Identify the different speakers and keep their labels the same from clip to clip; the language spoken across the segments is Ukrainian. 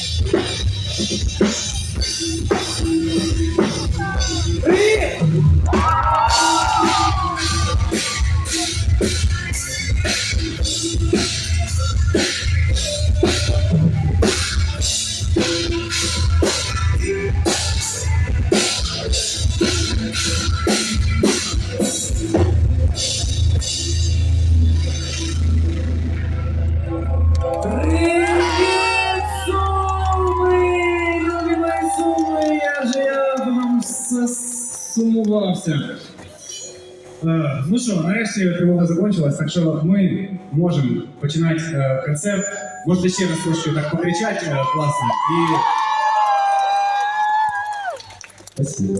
Speaker 1: Thank you. Сумувався. Е, ну що, нарешті тривога закончилась, так що ми можемо починати е, концерт. Можете ще раз трошки так покричати е, класно. І... Спасибо.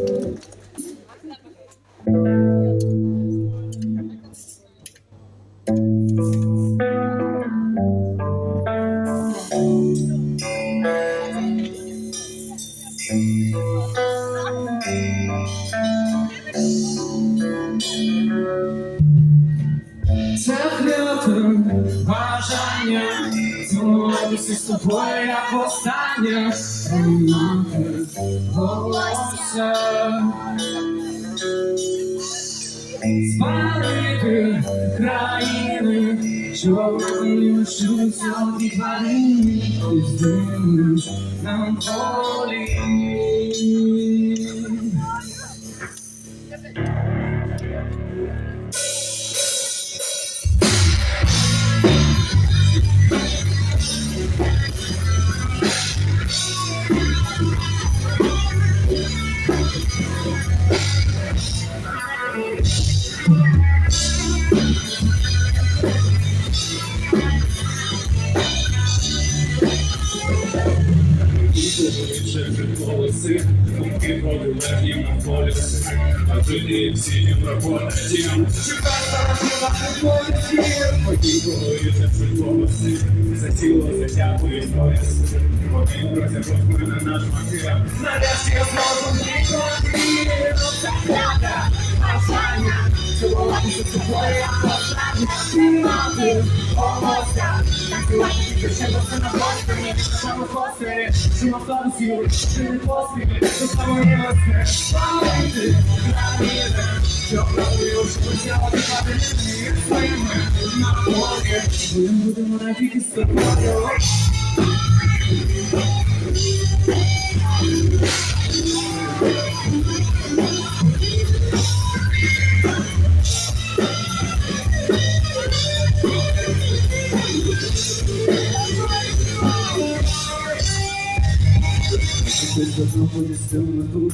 Speaker 1: З тобою, як востаннє волосся. Спалити країни чорною лишуться і тварини з ним нам полі
Speaker 2: голоси, думки продумані на полюси, за тіло затягує пояс. Вони просять наш макіяж. Нарешті я. Це правда, бажання, цілуватися з тобою, як бажання. Тримати волосся, танцювати під ще на просторі, саме просторі, що на автобусі, що не поспіль, що саме не Пам'яти, країни, що правою, що взяла від падені, своїми на полі. Ми будемо навіки з тобою. Ти знаходиш сильно тут,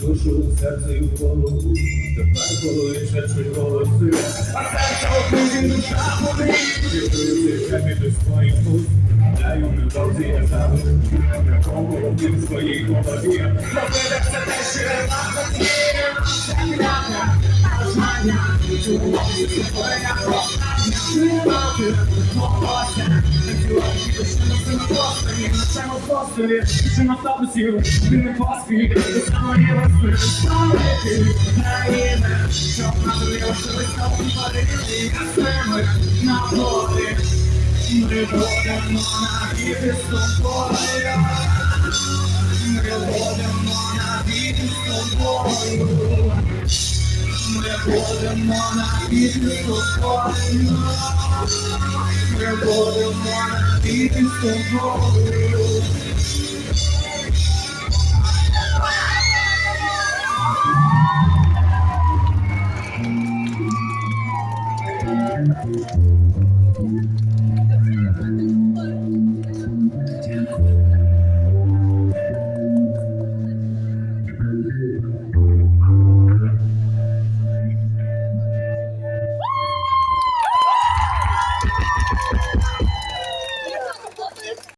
Speaker 2: душу, серце і голову. Тепер коли ще голоси, а серце окружі душа болить. Чую ти від своїх пуст, даю невдовзі я завжди. На кому в своїй голові. Зробити все те, що я завжди. Це правда, бажання, цілувати з тобою, як кохання. На на на ти не поспіль, ти. Ставити країни, щоб стали ясними на полі. Ми будемо навіки з тобою. Ми будемо навіки з тобою. Ми будемо навіки з тобою. Ми будемо навіки з тобою.